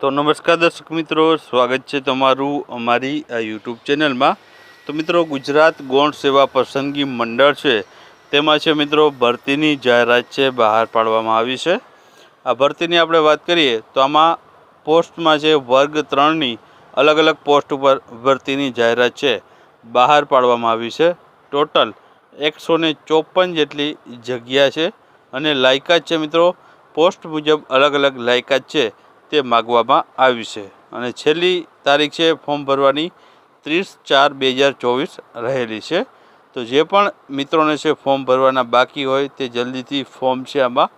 તો નમસ્કાર દર્શક મિત્રો, સ્વાગત છે તમારું અમારી આ યુટ્યુબ ચેનલમાં. તો મિત્રો, ગુજરાત ગૌણ સેવા પસંદગી મંડળ છે, તેમાં છે મિત્રો, ભરતીની જાહેરાત છે, બહાર પાડવામાં આવી છે. આ ભરતીની આપણે વાત કરીએ, તો આમાં પોસ્ટમાં છે, વર્ગ ત્રણની અલગ અલગ પોસ્ટ ઉપર ભરતીની જાહેરાત છે, બહાર પાડવામાં આવી છે. ટોટલ એકસો ચોપન જેટલી જગ્યા છે અને લાયકાત છે મિત્રો, પોસ્ટ મુજબ અલગ અલગ લાયકાત છે. તે માગવામાં આવી છે. અને છેલ્લી તારીખ છે, ફોર્મ ભરવાની ત્રીસ ચાર બે હજાર ચોવીસ રહેલી છે. તો જે પણ મિત્રોને છે, ફોર્મ ભરવાના બાકી હોય તે જલ્દીથી ફોર્મ છે આમાં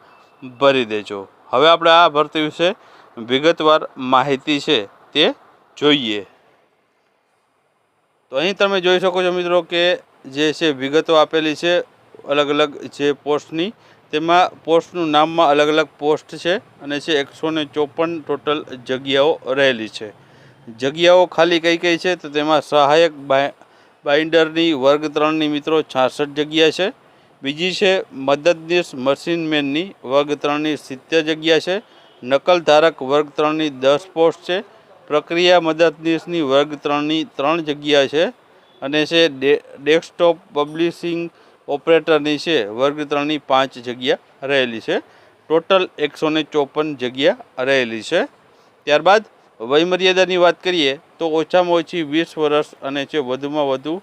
ભરી દેજો. હવે આપણે આ ભરતી વિશે વિગતવાર માહિતી છે તે જોઈએ. તો અહીં તમે જોઈ શકો છો મિત્રો કે જે છે, વિગતો આપેલી છે અલગ અલગ જે પોસ્ટની તેમાં પોસ્ટનું નામમાં અલગ અલગ પોસ્ટ છે અને છે એકસો ને ચોપન ટોટલ જગ્યાઓ રહેલી છે. જગ્યાઓ ખાલી કઈ કઈ છે? તો તેમાં સહાયક બાઇન્ડરની વર્ગ ત્રણની મિત્રો છાસઠ જગ્યા છે. બીજી છે મદદનીશ મશીનમેનની વર્ગ ત્રણની સિત્તેર જગ્યા છે. નકલ ધારક વર્ગ ત્રણની દસ પોસ્ટ છે. પ્રક્રિયા મદદનીશની વર્ગ ત્રણની ત્રણ જગ્યા છે. અને છે ડેસ્કટોપ પબ્લિશિંગ ઓપરેટરની છે, વર્ગ ત્રણની પાંચ જગ્યા રહેલી છે. ટોટલ એકસો ચોપન જગ્યા રહેલી છે. ત્યારબાદ વયમર્યાદાની વાત કરીએ તો ઓછામાં ઓછી વીસ વર્ષ અને છે વધુમાં વધુ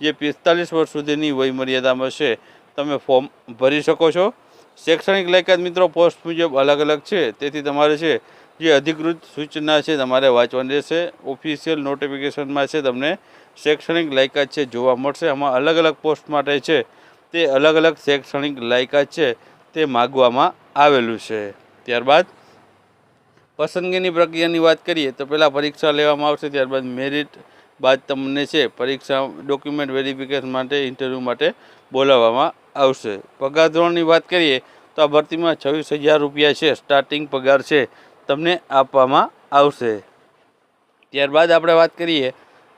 જે પિસ્તાલીસ વર્ષ સુધીની વયમર્યાદામાં છે, તમે ફોર્મ ભરી શકો છો. શૈક્ષણિક લાયકાત મિત્રો પોસ્ટ મુજબ અલગ અલગ છે. તેથી તમારે છે, જે અધિકૃત સૂચના છે તમારે વાંચવાની રહેશે. ઓફિશિયલ નોટિફિકેશનમાં છે તમને શૈક્ષણિક લાયકાત છે જોવા મળશે. આમાં અલગ અલગ પોસ્ટ માટે છે તે અલગ અલગ શૈક્ષણિક લાયકાત છે તે માગવામાં આવેલું છે. ત્યારબાદ પસંદગીની પ્રક્રિયાની વાત કરીએ તો પહેલાં પરીક્ષા લેવામાં આવશે, ત્યારબાદ મેરિટ બાદ તમને છે પરીક્ષા ડોક્યુમેન્ટ વેરિફિકેશન માટે, ઇન્ટરવ્યૂ માટે બોલાવવામાં આવશે. પગાર ધોરણની વાત કરીએ તો આ ભરતીમાં છવ્વીસ હજાર રૂપિયા છે સ્ટાર્ટિંગ પગાર છે તમને આપવામાં આવશે. ત્યારબાદ આપણે વાત કરીએ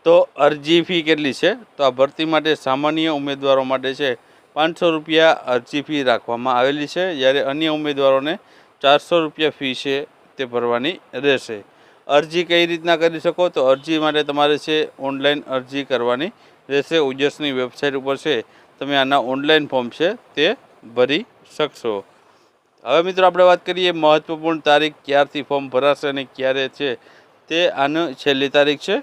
તો અરજી ફી કેટલી છે? તો આ ભરતી માટે સામાન્ય ઉમેદવારો માટે છે પાંચસો રૂપિયા અરજી ફી રાખવામાં આવેલી છે. જ્યારે અન્ય ઉમેદવારોને ચારસો રૂપિયા ફી છે તે ભરવાની રહેશે. અરજી કઈ રીતના કરી શકો? તો અરજી માટે તમારે છે ઓનલાઈન અરજી કરવાની રહેશે. ઉજસની વેબસાઇટ ઉપર છે. તમે આના ઓનલાઈન ફોર્મ છે તે ભરી શકશો. હવે મિત્રો આપણે વાત કરીએ મહત્વપૂર્ણ તારીખ ક્યારથી ફોર્મ ભરાશે અને ક્યારે છે તે આનો છેલ્લી તારીખ છે.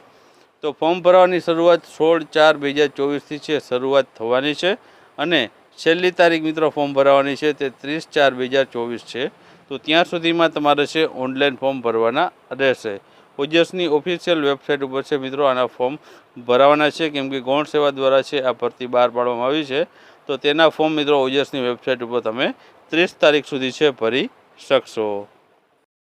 તો ફોર્મ ભરવાની શરૂઆત સોળ ચાર બે હજાર ચોવીસથી છે. શરૂઆત થવાની છે. અને છેલ્લી તારીખ મિત્રો ફોર્મ ભરવાની છે તે ત્રીસ ચાર બે હજાર ચોવીસ છે. તો ત્યાં સુધીમાં તમારે છે ઓનલાઈન ફોર્મ ભરવાના રહેશે. ઓજસની ઓફિશિયલ વેબસાઇટ ઉપર છે મિત્રો આના ફોર્મ ભરાવાના છે, કેમ કે ગૌણ સેવા દ્વારા છે આ ભરતી બહાર પાડવામાં આવી છે. તો તેના ફોર્મ મિત્રો ઓજસની વેબસાઇટ ઉપર તમે ત્રીસ તારીખ સુધી છે ભરી શકશો.